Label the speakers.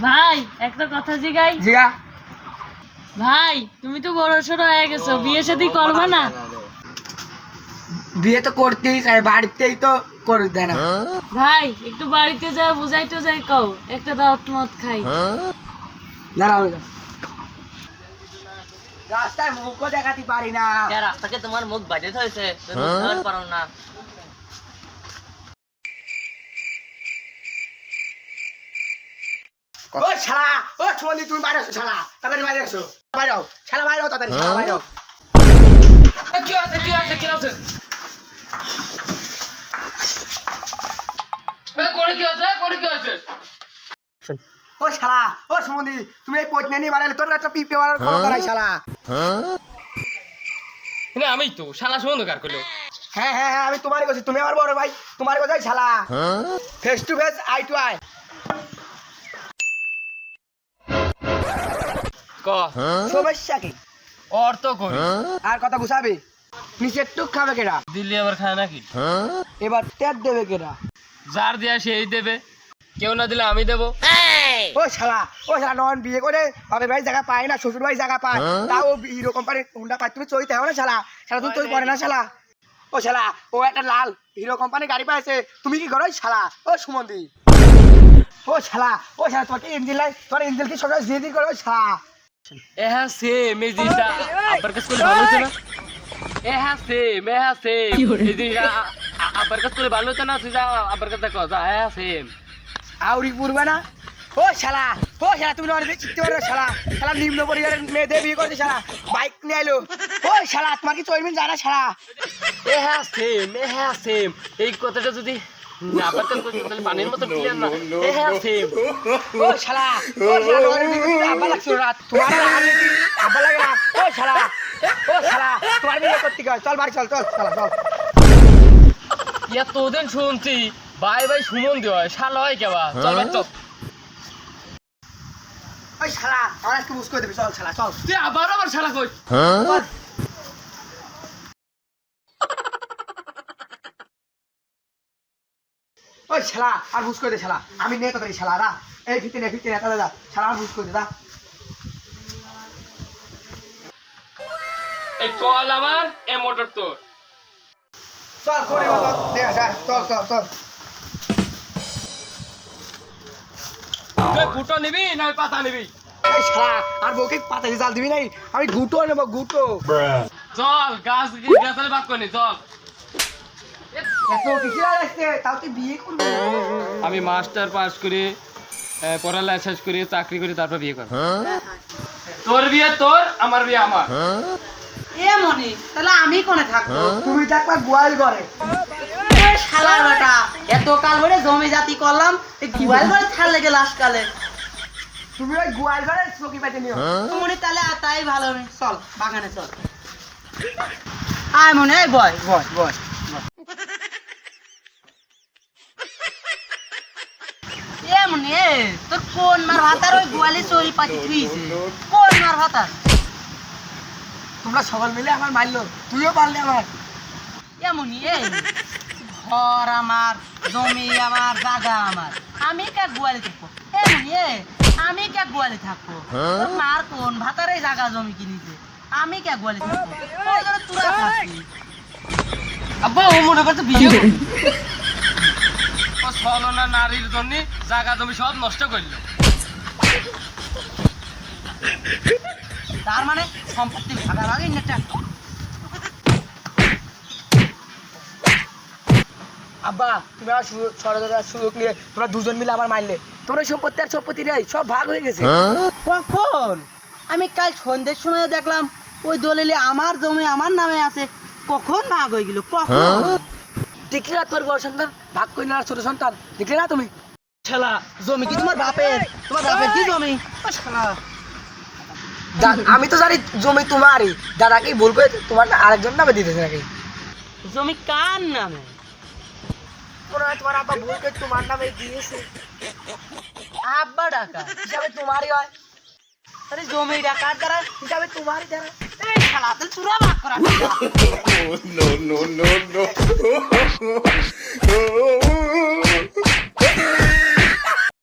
Speaker 1: ভাই একটা কথা জিগাই।
Speaker 2: জিগা।
Speaker 1: ভাই তুমি তো বড় সড়ো হয়ে গেছো বিয়ে শাদী করবে না?
Speaker 2: বিয়ে তো করতেই চাই বাড়িতেই তো করে দেয় না।
Speaker 1: ভাই একটু বাড়িতে যা বুঝাইতে যাই কও একটা দাওয়াত মত খাই।
Speaker 2: দাঁড়াও। রাস্তায় মুখও দেখাতে পারি না।
Speaker 3: রাস্তাকে তোমার মুখ বাজে হয়েছে তুমি পারো না।
Speaker 2: ও শালা ও সুমন্দি তুমি বাইরে আসো শালা তাড়াতাড়ি বাইরে আসো। বাইরে হও শালা বাইরে হও তাড়াতাড়ি শালা বাইরে হও
Speaker 3: কি আছে কি আছে কি আছে করে কি আছে করে কি আছে
Speaker 2: ও শালা ও সুমন্দি তুমি এই পথ নিয়ে বাড়ালে তোর একটা পিপে মারার ক্ষমতা নাই শালা।
Speaker 3: না আমি তো শালা সম্বন্ধ কার করল
Speaker 2: হ্যাঁ হ্যাঁ হ্যাঁ আমি তোমারই কথা তুমি আমার বড় ভাই তোমার কথাই শালা। Face to face eye to eye সমস্যা কি
Speaker 3: অর্থ কই?
Speaker 2: আর কথা গুছাবে? নিচের টুক খাবে কেডা?
Speaker 3: দিল্লি আবার খায় নাকি?
Speaker 2: এবার তেল দেবে কেডা?
Speaker 3: যার দেয়া সেই দেবে। কেউ না দিলে আমি দেবো।
Speaker 2: ও শালা ও শালা নন বিয়ে করে বাপের ভাই জায়গা পায় না শ্বশুর ভাই জায়গা পায়। তাও হিরো কোম্পানির হুন্ডা পায়। তুমি চইতে হবে না শালা? শালা তুমি চই পড়ে না শালা? ও শালা ও একটা লাল হিরো কোম্পানির গাড়ি পাইছে। তুমি কি করো শালা? ও সুমন্দি। ও শালা ও শালা তোমার কি ইঞ্জিন লাই তোমার ইঞ্জিন কি সকাল দিয়ে দিয়ে করো শালা।
Speaker 3: হ্যাঁ সেম এই জিনিসটা আব্বার কাছে করে ভালো হতো না? এ হ্যাঁ সেম হ্যাঁ সেম এই জিনিসটা আব্বার কাছে করে ভালো হতো না? তুই যা আব্বার কাছে কর যা হ্যাঁ সেম
Speaker 2: আউরি পুরবে না? ও শালা ও শালা তুমি নয় চিনতে পারো শালা। শালা নিম্ন পরিবারের মেয়েদের বিয়ে করছে শালা। বাইক নিয়ে এলো। ও শালা তোমার কি চলবেন জানা শালা?
Speaker 3: এ হ্যাঁ সেম এ হ্যাঁ সেম এই কথাটা যদি করে তাহলে পানির মতো ক্লিয়ার না। এ হ্যাঁ সেম
Speaker 2: ও শালা ও শালা নয় বিয়ে করতে আব্বা লাগছিল না তোমার আর লাগে না। ও শালা ও শালা তোমার বিয়ে করতে গেছে চল বাড়ি চল চল শালা চল।
Speaker 3: ইয়া তোদের শুনছি ভাই ভাই সুমন দেওয়া শাল হয় কেবা চল চল।
Speaker 2: ওই শালা আমার আজকে মুস করে দিবি। চল শালা চল।
Speaker 3: তুই আবার আবার শালা কই
Speaker 2: চল। ওই শালা? আর বুঝ করে দে শালা। আমি নেই তোদের শালা রা এই দাদা দাদা শালা আর বুঝ করে দে দা
Speaker 3: এই কল আমার এ মোটর তোর।
Speaker 2: চল করে দে যা চল চল চল।
Speaker 3: তুই ফুটো নিবি না পাতা নিবি?
Speaker 2: শালা আর বউকে পাতা জাল দিবি নাই? আমি গুটো নেব গুটো।
Speaker 3: চল গাছ গাছালে বাদ করি চল।
Speaker 2: এত কিছু লাগছে তাও তুই বিয়ে করবি?
Speaker 3: আমি মাস্টার পাস করে পড়ালেখা শেষ করে চাকরি করে তারপর বিয়ে করব। তোর বিয়ে তোর আমার বিয়ে আমার।
Speaker 4: এ মনি তাহলে আমি কোনে থাকব?
Speaker 2: তুমি থাকবা গোয়াল ঘরে।
Speaker 4: শালা বেটা এত কাল ধরে জমি জাতি করলাম এই গুয়াল ঘরে ছাড়লে গে লাস্ট কালে।
Speaker 2: তুমি ওই গোয়াল ঘরে চকি পেটে নিও।
Speaker 4: মনি তাহলে আর তাই ভালো চল বাগানে চল। আয় মনে এই বয় বয় বয়। মনে? তোর কোন মার ভাতার ওই গোয়ালে চড়ি পাখি থুইছে কোন মার ভাতার
Speaker 2: তোমরা সবাই মিলে আমার মারলো। তুইও পারলি আমার।
Speaker 4: এমনই ঘর আমার জমি আমার জায়গা আমার। আমি কে গোয়ালে থাকব? এমনই আমি কে গোয়ালে থাকব? তোর মার কোন ভাতারে জায়গা জমি কিনিছে? আমি কে গোয়ালে থাকব? তোরা থাকবি
Speaker 3: আব্বা ও মনে করছে বিয়ে নারীর জন্য জায়গা সব নষ্ট করল।
Speaker 4: তার মানে সম্পত্তি নেটা
Speaker 2: আব্বা, তুমি ষড়যন্ত্রের সুযোগ নিয়ে তোমরা দুজন মিলে আমার মারলে তোমরা সম্পত্তি আর সম্পত্তি নেই, সব ভাগ হয়ে গেছে।
Speaker 4: কখন? আমি কাল সন্ধ্যের সময় দেখলাম, ওই দলিলে আমার জমি আমার নামে আছে। কখন ভাগ হয়ে গেল? কখন?
Speaker 2: দেখলি না তোর বড় সন্তান ভাগ করে না ছোট সন্তান। দেখলি না তুমি।
Speaker 4: ছেলা জমি কি তোমার বাপের? তোমার বাপের কি জমি?
Speaker 2: আমি তো জানি জমি তোমারই। দাদা ভুল করে তোমার না আরেকজন নামে দিতেছে নাকি?
Speaker 4: জমি কার নামে?
Speaker 2: তোমার আব্বা ভুল করে তোমার নামে দিয়েছে।
Speaker 4: আব্বা ডাকা
Speaker 2: হিসাবে তোমারই হয়।
Speaker 4: আরে জমি ডাকার দ্বারা?
Speaker 2: হিসাবে তোমারই দ্বারা।
Speaker 4: এই শালা তাহলে চুরা ভাগ করা
Speaker 5: no, no, no, no.